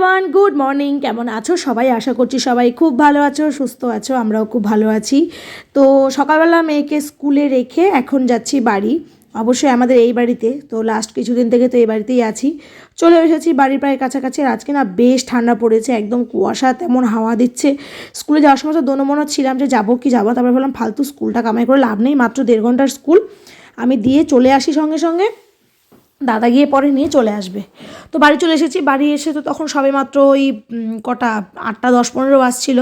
Everyone good morning কেমন আছো? সবাই আশা করছি সবাই খুব ভালো আছো, সুস্থ আছো, আমরাও খুব ভালো আছি। তো সকালবেলা মেয়েকে স্কুলে রেখে এখন যাচ্ছি বাড়ি। অবশ্যই আমাদের এই বাড়িতে, তো লাস্ট কিছুদিন থেকে তো এই বাড়িতেই আছি। চলে এসেছি বাড়ির প্রায় কাছাকাছি আজকে না বেশ ঠান্ডা পড়েছে, একদম কুয়াশা, তেমন হাওয়া দিচ্ছে। স্কুলে যাওয়ার সময় তো দোনো ছিলাম যে যাব কি যাব, তারপরে বললাম ফালতু স্কুলটা কামাই করে লাভ নেই, মাত্র দেড় ঘণ্টার স্কুল। আমি দিয়ে চলে আসি সঙ্গে সঙ্গে। দাদা গিয়ে পরে নিয়ে চলে আসবে। তো বাড়ি চলে এসেছি। বাড়ি এসে তো তখন সবে মাত্র ওই কটা, আটটা, দশ, পনেরো বাজছিল।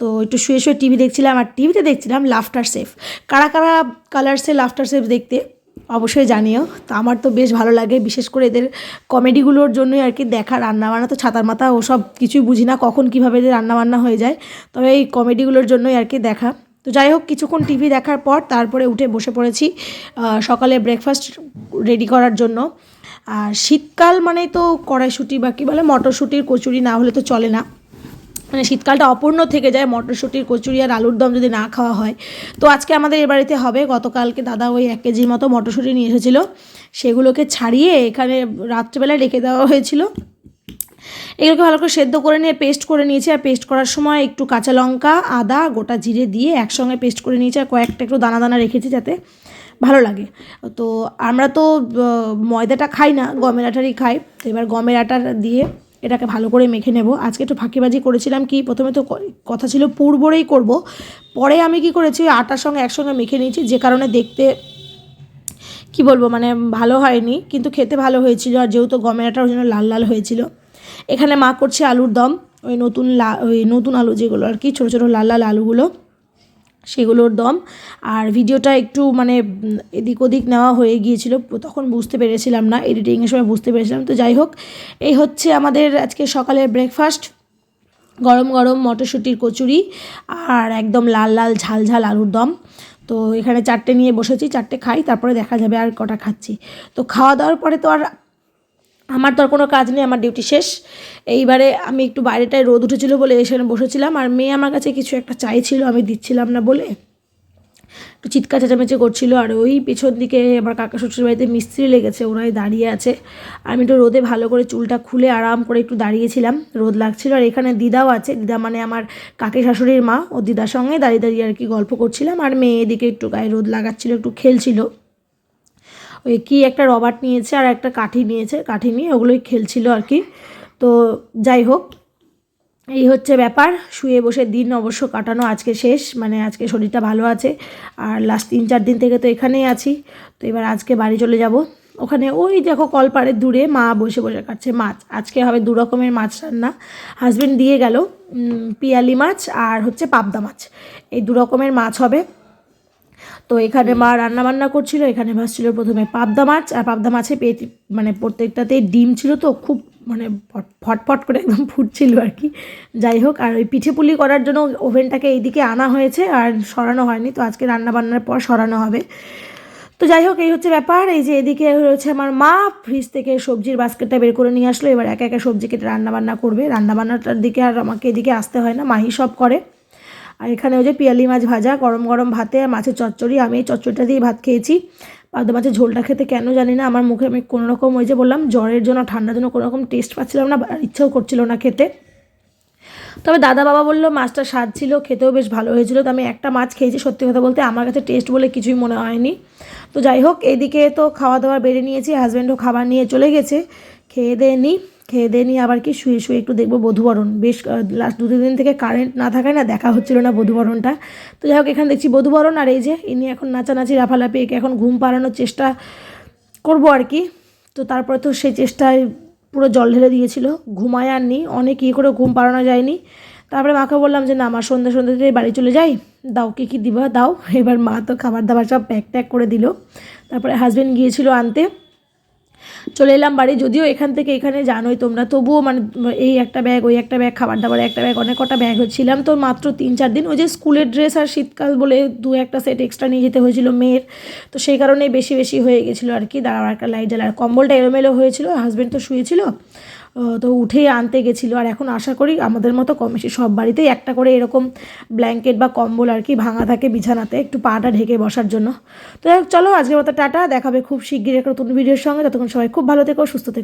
তো একটু শুয়ে শুয়ে টিভি দেখছিলাম আর টিভিতে দেখছিলাম লাফটার সেফ কারা কারা কালার্সে লাফটার সেফ দেখতে, অবশ্যই জানিও। তো আমার তো বেশ ভালো লাগে, বিশেষ করে এদের কমেডিগুলোর জন্যই আর কি দেখা, রান্নাবান্না তো ছাতার মাথা, ওসব কিছুই বুঝি না কখন কীভাবে যে রান্নাবান্না হয়ে যায়। তবে এই কমেডিগুলোর জন্যই আর কি দেখা। তো যাই হোক কিছুক্ষণ টিভি দেখার পর তারপরে উঠে বসে পড়েছি সকালে ব্রেকফাস্ট রেডি করার জন্য। আর শীতকাল মানেই তো কড়াইশুঁটি বা কী বলে, মটরশুঁটির কচুরি না হলে তো চলে না। মানে শীতকালটা অপূর্ণ থেকে যায়, মটরশুঁটির কচুরি আর আলুর দম যদি না খাওয়া হয়। তো আজকে আমাদের এ বাড়িতে হবে, গতকালকে দাদা ওই এক কেজির মতো মটরশুঁটি নিয়ে এসেছিল। সেগুলোকে ছাড়িয়ে এখানে রাত্রেবেলায় রেখে দেওয়া হয়েছিল। এগুলোকে ভালো করে সেদ্ধ করে নিয়ে পেস্ট করে নিয়েছি। আর পেস্ট করার সময় একটু কাঁচা লঙ্কা, আদা, গোটা জিরে দিয়ে একসঙ্গে পেস্ট করে নিয়েছি আর কয়েকটা একটু দানা দানা রেখেছি যাতে ভালো লাগে। তো আমরা তো ময়দাটা খাই না, গমের আটারই খাই। তো এবার গমের আটা দিয়ে এটাকে ভালো করে মেখে নেব। আজকে একটু ফাঁকিবাজি করেছিলাম কি, প্রথমে তো কথা ছিল পুরবরেই করব। পরে আমি কি করেছি আটার সঙ্গে একসঙ্গে মেখে নিয়েছি। যে কারণে দেখতে, কি বলব মানে ভালো হয়নি, কিন্তু খেতে ভালো হয়েছিল। আর যেহেতু গমের আটা ওই জন্য লাল লাল হয়েছিল। এখানে মা করছে আলুর দম, ওই নতুন ওই নতুন আলু যেগুলো আর কি, ছোটো ছোটো লাল লাল আলুগুলো, সেগুলোর দম। আর ভিডিওটা একটু মানে এদিক ওদিক নেওয়া হয়ে গিয়েছিল, তখন বুঝতে পেরেছিলাম না, এডিটিংয়ের সময় বুঝতে পেরেছিলাম। তো যাই হোক, এই হচ্ছে আমাদের আজকে সকালের ব্রেকফাস্ট গরম গরম মটরশুঁটির কচুরি আর একদম লাল লাল ঝাল ঝাল আলুর দম। তো এখানে চারটে নিয়ে বসেছি, চারটে খাই, তারপরে দেখা যাবে আর কটা খাচ্ছি। তো খাওয়া দাওয়ার পরে তো আর আমার তো আর কোনো কাজ নেই, আমার ডিউটি শেষ। এইবারে আমি একটু বাইরেটায় রোদ উঠেছিল বলে এখানে বসেছিলাম, আর মেয়ে আমার কাছে কিছু একটা চাইছিল, আমি দিচ্ছিলাম না বলে। একটু চিৎকার চেঁচামেচি করছিল, আর ওই পেছন দিকে আমার কাকা শ্বশুর বাড়িতে মিস্ত্রি লেগেছে, ওরাই দাঁড়িয়ে আছে। আমি একটু রোদে ভালো করে চুলটা খুলে আরাম করে একটু দাঁড়িয়েছিলাম, রোদ লাগছিল। আর এখানে দিদাও আছে, দিদা মানে আমার কাকি শাশুড়ির মা, ও দিদার সঙ্গে দাঁড়িয়ে দাঁড়িয়ে আর কি গল্প করছিলাম, আর মেয়ে এদিকে একটু গায়ে রোদ লাগাচ্ছিল, একটু খেলছিল। ওই কি একটা রবার্ট নিয়েছে আর একটা কাঠি নিয়েছে, কাঠি নিয়ে ওগুলোই খেলছিল আর কি। তো যাই হোক, এই হচ্ছে ব্যাপার। শুয়ে বসে দিন অবশ্য কাটানো আজকে শেষ মানে আজকে শরীরটা ভালো আছে। আর লাস্ট তিন চার দিন থেকে তো এখানেই আছি। তো এবার আজকে বাড়ি চলে যাব। ওখানে ওই দেখো কলপাড়ের দূরে মা বসে বসে কাটছে মাছ। আজকে হবে দু রকমের মাছ রান্না। হাজবেন্ড দিয়ে গেল পিয়ালি মাছ আর হচ্ছে পাবদা মাছ। এই দু রকমের মাছ হবে। তো এখানে মা রান্না বান্না করছিল এখানে ভাসছিল প্রথমে পাবদা মাছ আর পাবদা মাছে পেট মানে প্রত্যেকটাতেই ডিম ছিল তো খুব মানে ফট- ফটফট করে একদম ফুটছিল আর কি। যাই হোক আর ওই পিঠে পুলি করার জন্য ওভেনটাকে এইদিকে আনা হয়েছে আর সরানো হয়নি তো আজকে রান্না বান্নার পর সরানো হবে। তো যাই হোক এই হচ্ছে ব্যাপার এই যে এদিকে রয়েছে আমার মা ফ্রিজ থেকে সবজির বাস্কেটটা বের করে নিয়ে আসলো এবার একা একা সবজি কেটে রান্নাবান্না করবে। রান্নাবান্নাটার দিকে আর আমাকে এদিকে আসতে হয় না মাহি সব করে। আর এখানে ওই যে পিয়ালি মাছ ভাজা, গরম গরম ভাতে আর মাছের চচ্চড়ি। আমি এই চচ্চড়িটা দিয়ে ভাত খেয়েছি। পাবদা মাছের ঝোলটা খেতে কেন জানি না, আমার মুখে আমি কোনো রকম ওই যে বললাম, জ্বরের জন্য, ঠান্ডার জন্য কোনো রকম টেস্ট পাচ্ছিলাম না ইচ্ছেও করছিল না খেতে। তবে দাদা বাবা বলল মাছটা স্বাদ ছিল, খেতেও বেশ ভালো হয়েছিল। তো আমি একটা মাছ খেয়েছি, সত্যি কথা বলতে আমার কাছে টেস্ট বলে কিছুই মনে হয়নি। তো যাই হোক, এদিকে তো খাওয়া দাওয়া বেড়ে নিয়েছি হাজব্যান্ডও খাবার নিয়ে চলে গেছে। খেয়ে দিয়ে নিই খেয়ে দিয়ে নিয়ে আবার কি শুয়ে শুয়ে একটু দেখব বধুবরণ। বেশ লাস্ট দু দিন থেকে কারেন্ট না থাকায় না দেখা হচ্ছিল না বধুবরণটা। তো যাই হোক, এখানে দেখছি বধুবরণ আর এই যে ইনি এখন নাচানাচি লাফালাফি একে এখন ঘুম পাড়ানোর চেষ্টা করব আর কি। তো তারপরে তো সেই চেষ্টায় পুরো জল ঢেলে দিয়েছিল, ঘুমায় আর নি অনেক ইয়ে করে ঘুম পাড়ানো যায়নি। তারপরে মাকে বললাম যে, না আমার সন্ধ্যে সন্ধ্যে বাড়ি চলে যাই, দাও কী কী দিবা, দাও। এবার মা তো খাবার দাবার সব প্যাক ট্যাক করে দিল। তারপরে হাজব্যান্ড গিয়েছিল আনতে। চলে এলাম বাড়ি। যদিও এখান থেকে এখানে জানোই তোমরা, তবুও মানে এই একটা ব্যাগ ওই একটা ব্যাগ খাবার দাবার একটা ব্যাগ অনেক কটা ব্যাগ হচ্ছিলাম। তো মাত্র তিন চার দিন, ওই যে স্কুলের ড্রেস আর শীতকাল বলে দু একটা সেট এক্সট্রা নিয়ে যেতে হয়েছিল মেয়ের। তো সেই কারণে বেশি বেশি হয়ে গেছিল আর কি, দাঁড়াও একটা লাইট জ্বালার কম্বলটা এলোমেলো হয়েছিল হাজব্যান্ড তো শুয়েছিল। তো উঠেই আনতে গেছিল। আর এখন আশা করি আমাদের মতো কম বেশি সব বাড়িতেই একটা করে এরকম ব্ল্যাঙ্কেট বা কম্বল আর কি ভাঙা থাকে বিছানাতে একটু পাটা ঢেকে বসার জন্য। তো চলো আজকের মতো টাটা। দেখাবে খুব শিগগির একটা নতুন ভিডিওর সঙ্গে। ততক্ষণ সবাই খুব ভালো থেকো, সুস্থ থেকো।